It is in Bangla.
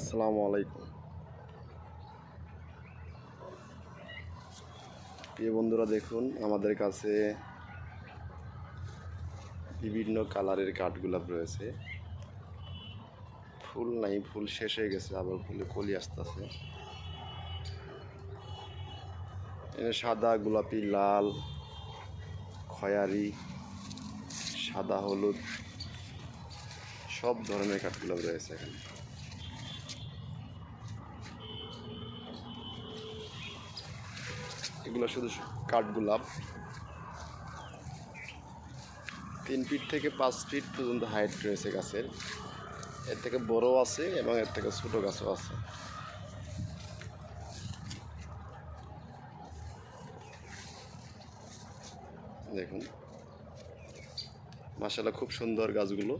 আসসালামু আলাইকুম। প্রিয় বন্ধুরা, দেখুন, আমাদের কাছে বিভিন্ন কালারের কাঠগোলাপ রয়েছে। ফুল নাই, ফুল শেষ হয়ে গেছে, আবার ফুলে কলি আসতেছে। এখানে সাদা, গোলাপি, লাল, খয়ারি, সাদা, হলুদ, সব ধরনের কাঠগোলাপ রয়েছে এখানে। এগুলো শুধু কাঠগোলাপ। তিন ফিট থেকে পাঁচ ফিট পর্যন্ত হাইট রয়েছে গাছের। এর থেকে বড় আছে এবং এর থেকে ছোট গাছও আছে। দেখুন। মাসাল্লাহ খুব সুন্দর গাছগুলো।